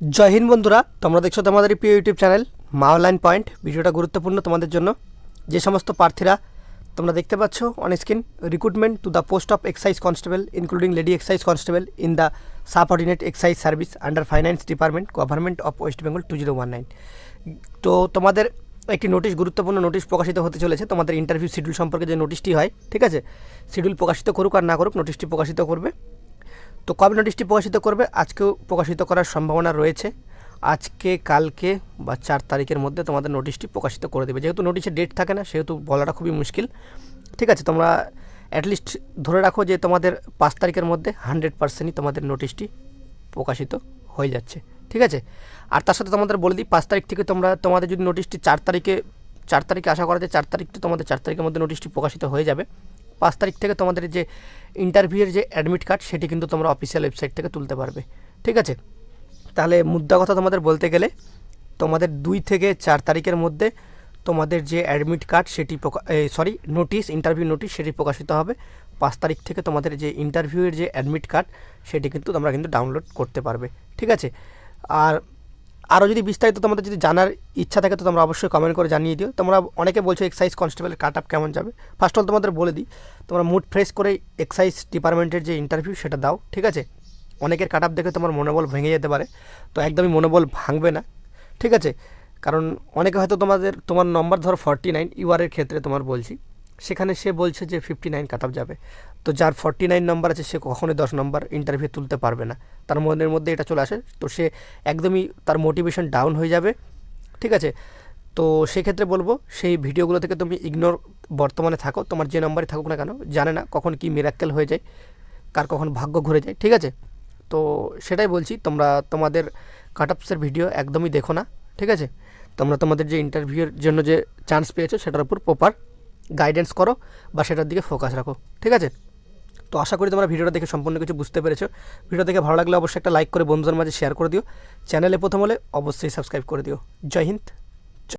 জয় হিন্দ বন্ধুরা, তোমরা দেখছ তোমাদের প্রিয় ইউটিউব চ্যানেল মাওলাইন পয়েন্ট। ভিডিওটা গুরুত্বপূর্ণ তোমাদের জন্য। যে সমস্ত প্রার্থীরা তোমরা দেখতে পাচ্ছ on screen recruitment to the post of excise constable including lady excise constable in the subordinate excise service under finance department government of West Bengal two zero one nine তো তোমাদের একটি নোটিশ গুরুত্বপূর্ণ নোটিশ প্রকাশিত হতে চলেছে। তোমাদের interview schedule সম্পর্কে যে নোটিশটি হয়, ঠিক আছে? শিডিউল প্রকাশিত করুক আর না করুক নোটিশটি প্রকাশিত করবে। তো কবে নোটিশটি প্রকাশিত করবে? আজকেও প্রকাশিত করার সম্ভাবনা রয়েছে। আজকে, কালকে বা চার তারিখের মধ্যে তোমাদের নোটিশটি প্রকাশিত করে দেবে। যেহেতু নোটিশের ডেট থাকে না, সেহেতু বলাটা খুবই মুশকিল। ঠিক আছে, তোমরা অ্যাটলিস্ট ধরে রাখো যে তোমাদের পাঁচ তারিখের মধ্যে হান্ড্রেড পার্সেন্টই তোমাদের নোটিশটি প্রকাশিত হয়ে যাচ্ছে। ঠিক আছে? আর তার সাথে তোমাদের বলে দিই, পাঁচ তারিখ থেকে তোমরা, তোমাদের যদি নোটিশটি চার তারিখে চার তারিখে আশা করা যায়, চার তারিখ তো তোমাদের চার তারিখের মধ্যে নোটিশটি প্রকাশিত হয়ে যাবে। পাঁচ তারিখ থেকে তোমাদের যে ইন্টারভিউয়ের যে অ্যাডমিট কার্ড সেটি কিন্তু তোমরা অফিসিয়াল ওয়েবসাইট থেকে তুলতে পারবে। ঠিক আছে? তাহলে মুদ্রা কথা তোমাদের বলতে গেলে, তোমাদের দুই থেকে চার তারিখের মধ্যে তোমাদের যে অ্যাডমিট কার্ড সেটি সরি নোটিশ ইন্টারভিউ নোটিশ সেটি প্রকাশিত হবে। পাঁচ তারিখ থেকে তোমাদের যে ইন্টারভিউয়ের যে অ্যাডমিট কার্ড সেটি কিন্তু তোমরা কিন্তু ডাউনলোড করতে পারবে। ঠিক আছে? আর আরও যদি বিস্তারিত তোমাদের যদি জানার ইচ্ছা থাকে, তো তোমরা অবশ্যই কমেন্ট করে জানিয়ে দিও। তোমরা অনেকে বলছো এক্সাইজ কনস্টেবলের কাট আপ কেমন যাবে? ফার্স্ট অল তোমাদের বলে দিই, তোমরা মুড ফ্রেশ করে এক্সাইজ ডিপার্টমেন্টের যে ইন্টারভিউ সেটা দাও, ঠিক আছে? অনেকের কাট আপ দেখে তোমার মনোবল ভেঙে যেতে পারে, তো একদমই মনোবল ভাঙবে না, ঠিক আছে? কারণ অনেকে হয়তো তোমাদের, তোমার নম্বর ধরো ফর্টি নাইন ইউআরের ক্ষেত্রে তোমার বলছি। সেখানে সে বলছে যে ফিফটি নাইন আপ যাবে। তো যার ফর্টি নাইন নম্বর আছে, সে কখনোই দশ নম্বর ইন্টারভিউ তুলতে পারবে না। তার মনের মধ্যে এটা চলে আসে। তো সে একদমই তার মোটিভেশন ডাউন হয়ে যাবে। ঠিক আছে? তো সেক্ষেত্রে বলব, সেই ভিডিওগুলো থেকে তুমি ইগনোর বর্তমানে থাকো। তোমার যে নাম্বারে থাকুক না কেন, জানে না কখন কি মিরাক্কেল হয়ে যায়, কার কখন ভাগ্য ঘুরে যায়। ঠিক আছে? তো সেটাই বলছি, তোমরা তোমাদের কাট আপসের ভিডিও একদমই দেখো না। ঠিক আছে? তোমরা তোমাদের যে ইন্টারভিউয়ের জন্য যে চান্স পেয়েছ, সেটার উপর প্রপার গাইডেন্স করো বা সেটার দিকে ফোকাস রাখো, ঠিক আছে? তো আশা করি তোমরা ভিডিওটা দেখে সম্পূর্ণ কিছু বুঝতে পেরেছ। ভিডিও দেখে ভালো লাগলে অবশ্যই একটা লাইক করে বন্ধুদের মাঝে শেয়ার করে দিও। চ্যানেলে প্রথম হলে অবশ্যই সাবস্ক্রাইব করে দিও। জয় হিন্দ।